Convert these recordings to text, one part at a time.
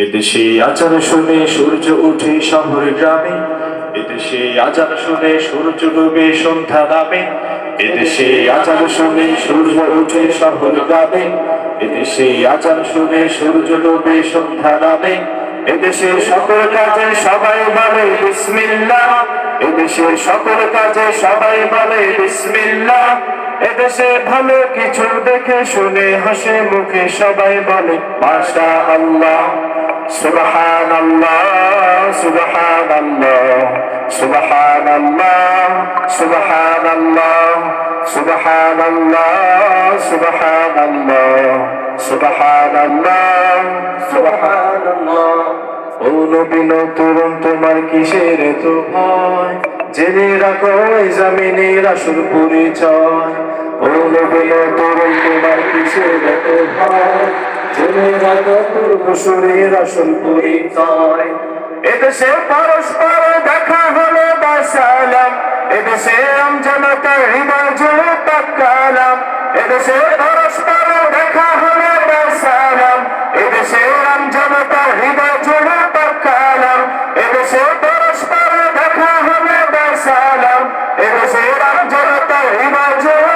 এদেশে আচার শুনে সূর্য উঠে শহর গ্রামে। এদেশে আচার শুনে সূর্য ডুবে সন্ধ্যা নামে। এদেশে আচার শুনে সূর্য উঠে শহর গ্রামে। এদেশে আচার শুনে সূর্য ডুবে সন্ধ্যা নামে। এদেশের সকল কাজে সবাই বলে বিসমিল্লাহ। এদেশের সকল কাজে সবাই বলে বিসমিল্লাহ। এদেশে ভালো কিছু দেখে শুনে হাসে মুখে সবাই বলে মাশা আল্লাহ সুবহান আল্লাহ সুবহান আল্লাহ সুবহান আল্লাহ সুবহান আল্লাহ সুবহান আল্লাহ সুবহান আল্লাহ সুবহান আল্লাহ সুবহান আল্লাহ ও নবীন তরুণ তোমার কিসের তো ভয়? জেনে রাখো, এই জামিনের আসল পরিচয়। ও নবীন তরুণ তোমার কিসের তো ভয়? জেনে রাখো, পূর্বসূরের আসল পরিচয়। এদেশে পরস্পর দেখা হলো বাসালাম এদেশে আমজনতা হৃদয় জুড়ে তাকালাম। এদেশে পরস্পর দেখা হলো বাসালাম এদেশে আমজনতা হৃদয় জুড়ে তাকালাম। এদেশে পরস্পর দেখা হলো বাসালাম এদেশে আমজনতা হৃদয় জুড়ে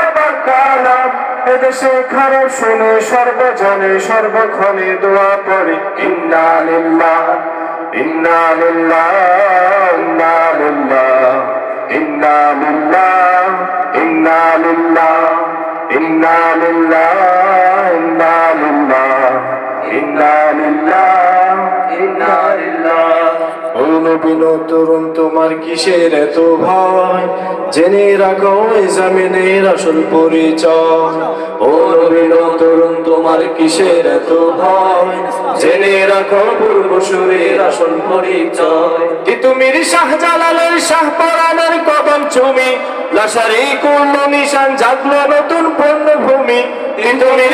তাকালাম ঘরে শুনে সর্বজনে সর্বক্ষণে দোয়া পড়ে ইন্না লিল্লাহ ইন্না লিল্লাহ ইন্না লিল্লাহ ইন্না নবীন তরুণ, তোমার কিসের এত ভয়? জেনে রাখো এই জামিনের আসল পরিচয়। ও নবীন তরুণ, তোমার কিসের এত জেনে রাখো আসল পরিচয়। শাহজালালের শাহপরানের কদম চুমি। লাসারি কোন নিশান জাগলো নতুন তিতুমির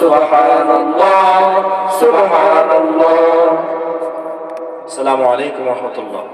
سبحان الله. سبحان الله. السلام عليكم ورحمة الله.